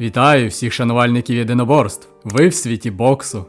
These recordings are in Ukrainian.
Вітаю всіх шанувальників єдиноборств. Ви в світі боксу.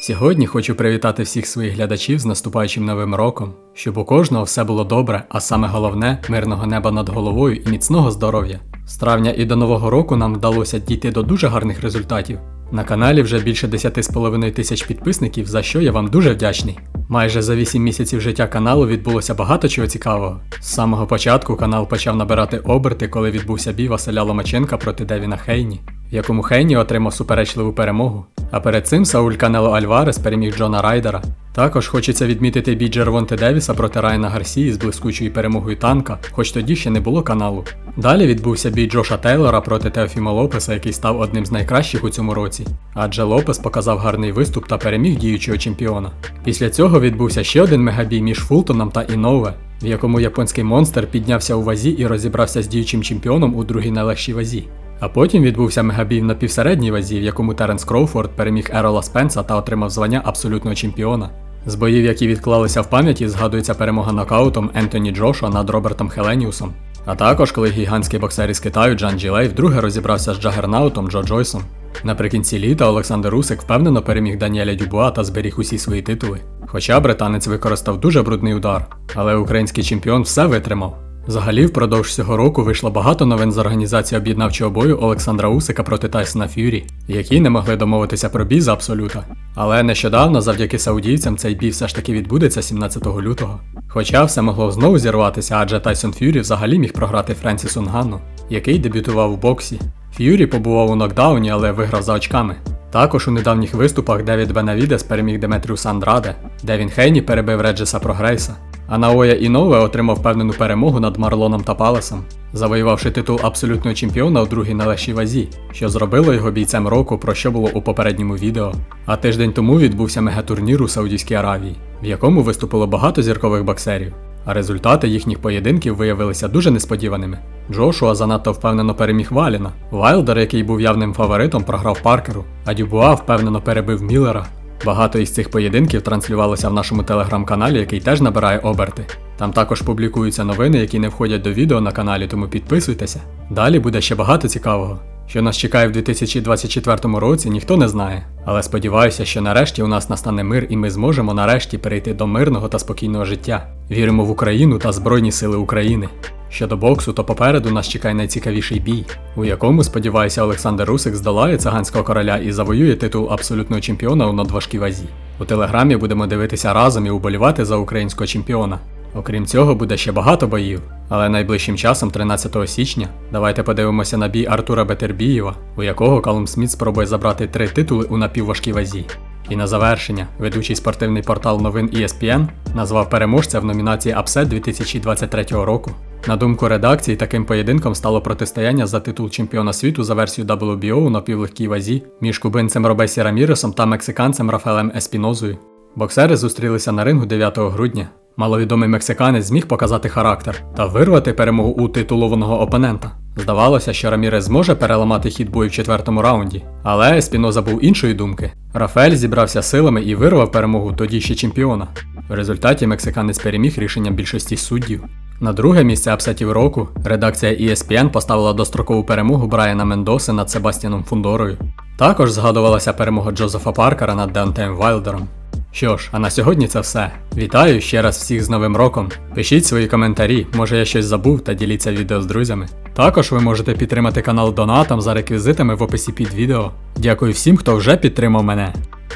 Сьогодні хочу привітати всіх своїх глядачів з наступаючим новим роком, щоб у кожного все було добре, а саме головне мирного неба над головою і міцного здоров'я. З травня і до нового року нам вдалося дійти до дуже гарних результатів. На каналі вже більше 10,5 тисяч підписників, за що я вам дуже вдячний. Майже за 8 місяців життя каналу відбулося багато чого цікавого. З самого початку канал почав набирати оберти, коли відбувся бій Василя Ломаченка проти Девіна Хейні, в якому Хейні отримав суперечливу перемогу. А перед цим Сауль Канело Альварес переміг Джона Райдера. Також хочеться відмітити бій Джервонте Девіса проти Райана Гарсії з блискучою перемогою танка, хоч тоді ще не було каналу. Далі відбувся бій Джоша Тейлора проти Теофіма Лопеса, який став одним з найкращих у цьому році. Адже Лопес показав гарний виступ та переміг діючого чемпіона. Після цього відбувся ще один мегабій між Фултоном та Інове, в якому японський монстр піднявся у вазі і розібрався з діючим чемпіоном у другій найлегшій вазі. А потім відбувся мегабій на півсередній вазі, в якому Теренс Кроуфорд переміг Ерола Спенса та отримав звання абсолютного чемпіона. З боїв, які відклалися в пам'яті, згадується перемога нокаутом Ентоні Джошуа над Робертом Хеленіусом. А також, коли гігантський боксер із Китаю Джан Джілей вдруге розібрався з Джагернаутом Джо Джойсом. Наприкінці літа Олександр Усик впевнено переміг Даніеля Дюбуа та зберіг усі свої титули. Хоча британець використав дуже брудний удар, але український чемпіон все витримав. Взагалі, впродовж цього року вийшло багато новин з організації об'єднавчого бою Олександра Усика проти Тайсона Ф'юрі, які не могли домовитися про бій за абсолюта. Але нещодавно, завдяки саудійцям, цей бій все ж таки відбудеться 17 лютого. Хоча все могло знову зірватися, адже Тайсон Ф'юрі взагалі міг програти Френсісу Нгану, який дебютував у боксі. Ф'юрі побував у нокдауні, але виграв за очками. Також у недавніх виступах Девід Бенавідес переміг Деметріуса Андраде, Девін Хейні перебив Реджеса Прогрейса, а Наоя Інове отримав впевнену перемогу над Марлоном та Палесом, завоювавши титул абсолютного чемпіона у другій налегшій вазі, що зробило його бійцем року, про що було у попередньому відео. А тиждень тому відбувся мегатурнір у Саудівській Аравії, в якому виступило багато зіркових боксерів. А результати їхніх поєдинків виявилися дуже несподіваними. Джошуа занадто впевнено переміг Валіна. Вайлдер, який був явним фаворитом, програв Паркеру, а Дюбуа впевнено перебив Міллера. Багато із цих поєдинків транслювалося в нашому телеграм-каналі, який теж набирає оберти. Там також публікуються новини, які не входять до відео на каналі, тому підписуйтеся. Далі буде ще багато цікавого. Що нас чекає в 2024 році, ніхто не знає. Але сподіваюся, що нарешті у нас настане мир і ми зможемо нарешті перейти до мирного та спокійного життя. Віримо в Україну та Збройні Сили України. Щодо боксу, то попереду нас чекає найцікавіший бій, у якому, сподіваюся, Олександр Русик здолає циганського короля і завоює титул абсолютного чемпіона у надважкій вазі. У телеграмі будемо дивитися разом і уболівати за українського чемпіона. Окрім цього, буде ще багато боїв. Але найближчим часом, 13 січня, давайте подивимося на бій Артура Бетербієва, у якого Калум Сміт спробує забрати три титули у напівважкій вазі. І на завершення, ведучий спортивний портал новин ESPN назвав переможця в номінації Upset 2023 року. На думку редакції, таким поєдинком стало протистояння за титул чемпіона світу за версією WBO у напівлегкій вазі між кубинцем Робесі Раміресом та мексиканцем Рафаелем Еспінозою. Боксери зустрілися на рингу 9 грудня. Маловідомий мексиканець зміг показати характер та вирвати перемогу у титулованого опонента. Здавалося, що Рамірес зможе переламати хід бою в четвертому раунді, але Еспіноза був іншої думки. Рафаель зібрався силами і вирвав перемогу тоді ще чемпіона. В результаті мексиканець переміг рішенням більшості суддів. На друге місце апсетів року редакція ESPN поставила дострокову перемогу Брайана Мендоси над Себастьяном Фундорою. Також згадувалася перемога Джозефа Паркера над Деонтеєм Вайлдером. Що ж, а на сьогодні це все. Вітаю ще раз всіх з Новим роком. Пишіть свої коментарі, може я щось забув та діліться відео з друзями. Також ви можете підтримати канал донатом за реквізитами в описі під відео. Дякую всім, хто вже підтримав мене.